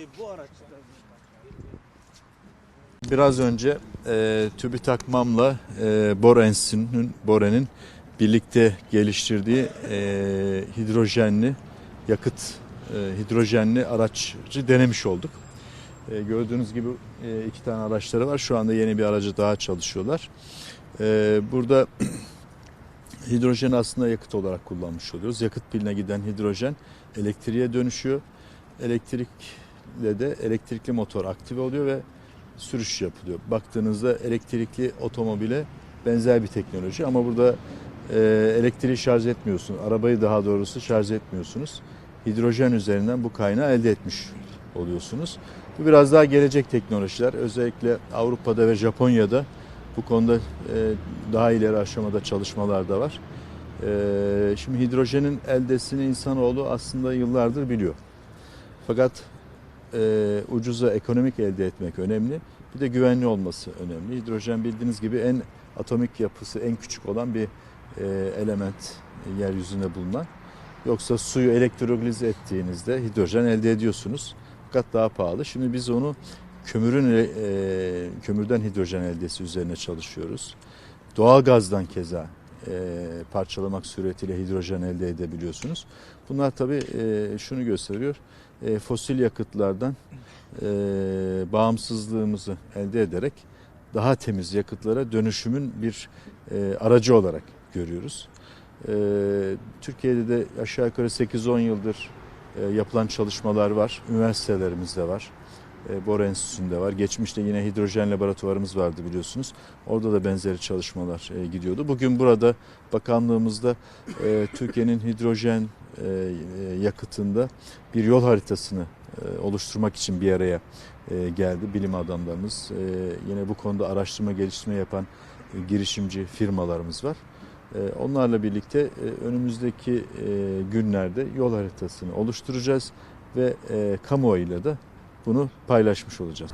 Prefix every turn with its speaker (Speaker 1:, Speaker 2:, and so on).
Speaker 1: şey bu araçta.
Speaker 2: Biraz önce e, TÜBİTAK MAM'la e, Bora Enstitüsü'nün, birlikte geliştirdiği e, hidrojenli yakıt, e, hidrojenli araçı denemiş olduk. E, gördüğünüz gibi e, iki tane araçları var. Şu anda yeni bir aracı daha çalışıyorlar. E, burada hidrojen aslında yakıt olarak kullanmış oluyoruz. Yakıt piline giden hidrojen elektriğe dönüşüyor. Elektrikle de elektrikli motor aktive oluyor ve sürüş yapılıyor. Baktığınızda elektrikli otomobile benzer bir teknoloji ama burada e, elektriği şarj etmiyorsun. Arabayı daha doğrusu şarj etmiyorsunuz. Hidrojen üzerinden bu kaynağı elde etmiş oluyorsunuz. Bu biraz daha gelecek teknolojiler. Özellikle Avrupa'da ve Japonya'da bu konuda e, daha ileri aşamada çalışmalar da var. E, şimdi hidrojenin eldesini insanoğlu aslında yıllardır biliyor. Fakat e, ucuza ekonomik elde etmek önemli. Bir de güvenli olması önemli. Hidrojen bildiğiniz gibi en atomik yapısı en küçük olan bir e, element e, yeryüzünde bulunan. Yoksa suyu elektroliz ettiğinizde hidrojen elde ediyorsunuz. Fakat daha pahalı. Şimdi biz onu kömürün e, kömürden hidrojen eldesi üzerine çalışıyoruz. Doğal gazdan keza e, parçalamak suretiyle hidrojen elde edebiliyorsunuz. Bunlar tabii e, şunu gösteriyor. E, fosil yakıtlardan e, bağımsızlığımızı elde ederek daha temiz yakıtlara dönüşümün bir e, aracı olarak görüyoruz. E, Türkiye'de de aşağı yukarı 8-10 yıldır e, yapılan çalışmalar var. Üniversitelerimizde var. E, Bora Enstitüsü'nde var. Geçmişte yine hidrojen laboratuvarımız vardı biliyorsunuz. Orada da benzeri çalışmalar e, gidiyordu. Bugün burada bakanlığımızda e, Türkiye'nin hidrojen yakıtında bir yol haritasını e, oluşturmak için bir araya e, geldi bilim adamlarımız. E, yine bu konuda araştırma geliştirme yapan e, girişimci firmalarımız var. E, Onlarla birlikte e, önümüzdeki e, günlerde yol haritasını oluşturacağız ve e, kamuoyuyla da bunu paylaşmış olacağız.